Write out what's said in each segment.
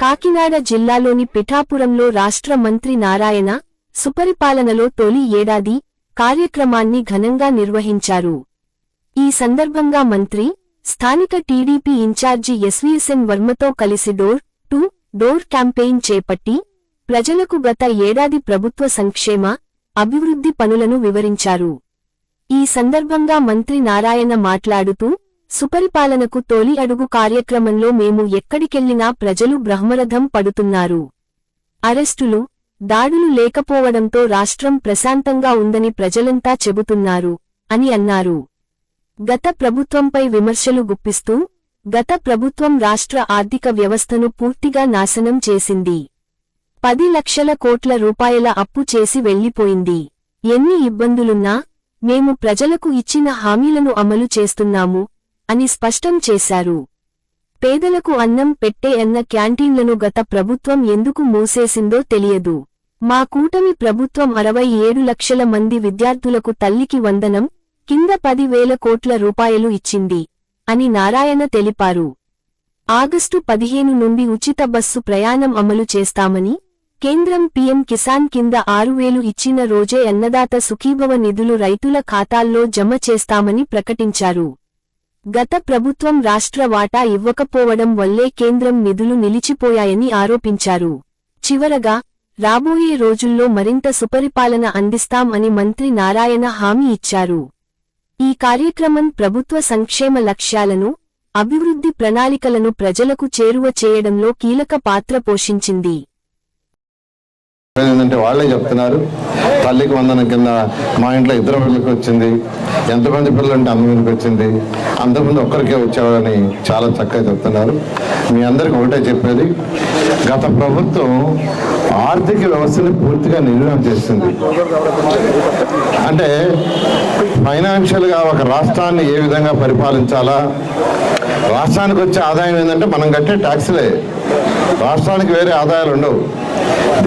కాకినాడ జిల్లాలోని పిఠాపురంలో రాష్ట్ర మంత్రి నారాయణ సుపరిపాలనలో తొలి ఏడాది కార్యక్రమాన్ని ఘనంగా నిర్వహించారు. ఈ సందర్భంగా మంత్రి స్థానిక టీడీపీ ఇన్ఛార్జి ఎస్వీఎస్ఎన్ వర్మతో కలిసి డోర్ టు డోర్ క్యాంపెయిన్ చేపట్టి ప్రజలకు గత ఏడాది ప్రభుత్వ సంక్షేమ అభివృద్ధి పనులను వివరించారు. ఈ సందర్భంగా మంత్రి నారాయణ మాట్లాడుతూ సుపరిపాలనకు తొలి అడుగు కార్యక్రమంలో మేము ఎక్కడికెళ్ళినా ప్రజలు బ్రహ్మరథం పడుతున్నారు. అరెస్టులు దాడులు లేకపోవడంతో రాష్ట్రం ప్రశాంతంగా ఉందని ప్రజలంతా చెబుతున్నారు అని అన్నారు. గత ప్రభుత్వంపై విమర్శలు గుప్పిస్తూ గత ప్రభుత్వం రాష్ట్ర ఆర్థిక వ్యవస్థను పూర్తిగా నాశనం చేసింది. పది లక్షల కోట్ల రూపాయల అప్పు చేసి వెళ్ళిపోయింది ఎన్ని ఇబ్బందులున్నా మేము ప్రజలకు ఇచ్చిన హామీలను అమలు చేస్తున్నాము అని స్పష్టం చేశారు. పేదలకు అన్నం పెట్టే అన్న క్యాంటీన్లను గత ప్రభుత్వం ఎందుకు మూసేసిందో తెలియదు. మా కూటమి ప్రభుత్వం అరవై ఏడు లక్షల మంది విద్యార్థులకు తల్లికి వందనం కింద పదివేల కోట్ల రూపాయలు ఇచ్చింది అని నారాయణ తెలిపారు. ఆగస్టు పదిహేను నుండి ఉచిత బస్సు ప్రయాణం అమలు చేస్తామని కేంద్రం పీఎం కిసాన్ కింద ఆరు వేలు ఇచ్చిన రోజే అన్నదాత సుఖీభవ నిధులు రైతుల ఖాతాల్లో జమ చేస్తామని ప్రకటించారు. గత ప్రభుత్వం రాష్ట్ర వాటా ఇవ్వకపోవడం వల్లే కేంద్రం నిధులు నిలిచిపోయాయని ఆరోపించారు. చివరగా రాబోయే రోజుల్లో మరింత సుపరిపాలన అందిస్తాం అని మంత్రి నారాయణ హామీ ఇచ్చారు. ఈ కార్యక్రమం ప్రభుత్వ సంక్షేమ లక్ష్యాలను అభివృద్ధి ప్రణాళికలను ప్రజలకు చేరువ చేయడంలో కీలక పాత్ర పోషించింది. ఏంటంటే వాళ్ళే చెప్తున్నారు. తల్లికి వందన కింద మా ఇంట్లో ఇద్దరు పిల్లలకి వచ్చింది. ఎంతమంది పిల్లలు అంటే అంతమందికి వచ్చింది. అంతమంది ఒక్కరికే వచ్చేవారని చాలా చక్కగా చెప్తున్నారు. మీ అందరికి ఒకటే చెప్పేది. గత ప్రభుత్వం ఆర్థిక వ్యవస్థని పూర్తిగా నిర్వహణ చేస్తుంది అంటే ఫైనాన్షియల్గా ఒక రాష్ట్రాన్ని ఏ విధంగా పరిపాలించాలా? రాష్ట్రానికి వచ్చే ఆదాయం ఏంటంటే మనం కట్టే ట్యాక్స్లే. రాష్ట్రానికి వేరే ఆదాయాలు ఉండవు.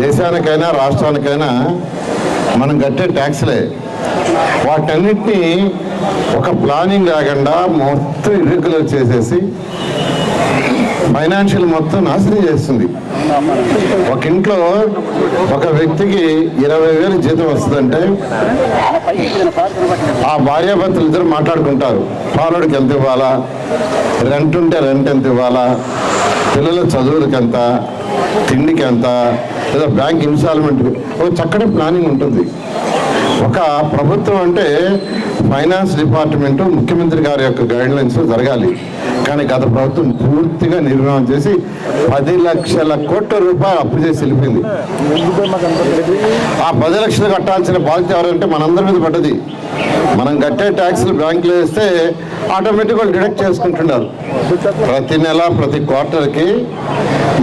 దేశానికైనా రాష్ట్రానికైనా మనం కట్టే ట్యాక్స్లే. వాటన్నిటినీ ఒక ప్లానింగ్ లేకుండా మొత్తం ఇర్రెగ్యులర్ చేసేసి ఫైనాన్షియల్ మొత్తం నాశనం చేస్తుంది. ఒక ఇంట్లో ఒక వ్యక్తికి ఇరవై వేలు జీతం వస్తుందంటే ఆ భార్యాభర్తలు ఇద్దరు మాట్లాడుకుంటారు. పాలోడికి ఎంత ఇవ్వాలా? రెంట్ ఉంటే రెంట్ ఎంత ఇవ్వాలా? పిల్లల చదువులకి ఎంత తిండికి ఎంత లేదా బ్యాంక్ ఇన్స్టాల్మెంట్ ఒక చక్కటి ప్లానింగ్ ఉంటుంది. ఒక ప్రభుత్వం అంటే ఫైనాన్స్ డిపార్ట్మెంట్ ముఖ్యమంత్రి గారి యొక్క గైడ్లైన్స్ జరగాలి. కానీ గత ప్రభుత్వం పూర్తిగా నిర్మాణం చేసి పది లక్షల కోట్ల రూపాయలు అప్పు చేసి వెళ్ళిపోయింది. ఆ పది లక్షలు కట్టాల్సిన బాధ్యత ఎవరంటే మనందరి మీద పడ్డది. మనం కట్టే ట్యాక్స్లు బ్యాంకులో వేస్తే ఆటోమేటిక్గా డిడక్ట్ చేసుకుంటున్నారు. ప్రతి నెల ప్రతి క్వార్టర్కి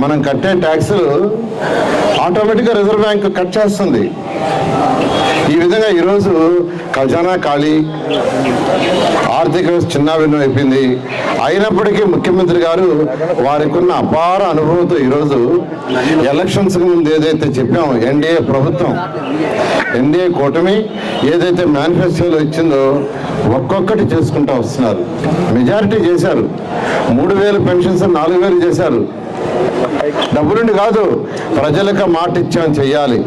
మనం కట్టే ట్యాక్స్లు ఆటోమేటిక్గా రిజర్వ్ బ్యాంక్ కట్ చేస్తుంది. ఈ విధంగా ఈరోజు ఖజానా ఖాళీ ఆర్థిక వ్యవస్థ చిన్నాభిన్నం అయిపోయింది. అయినప్పటికీ ముఖ్యమంత్రి గారు వారికి ఉన్న అపార అనుభవంతో ఈరోజు ఎలక్షన్స్ ముందు ఏదైతే చెప్పామో ఎన్డీఏ ప్రభుత్వం ఎన్డీఏ కూటమి ఏదైతే మేనిఫెస్టోలో ఇచ్చిందో ఒక్కొక్కటి చేసుకుంటూ వస్తున్నారు. మెజారిటీ చేశారు. మూడు వేలు పెన్షన్స్ నాలుగు వేలు చేశారు. డబ్బులుండి కాదు ప్రజలకు మాట ఇచ్చాం చెయ్యాలి.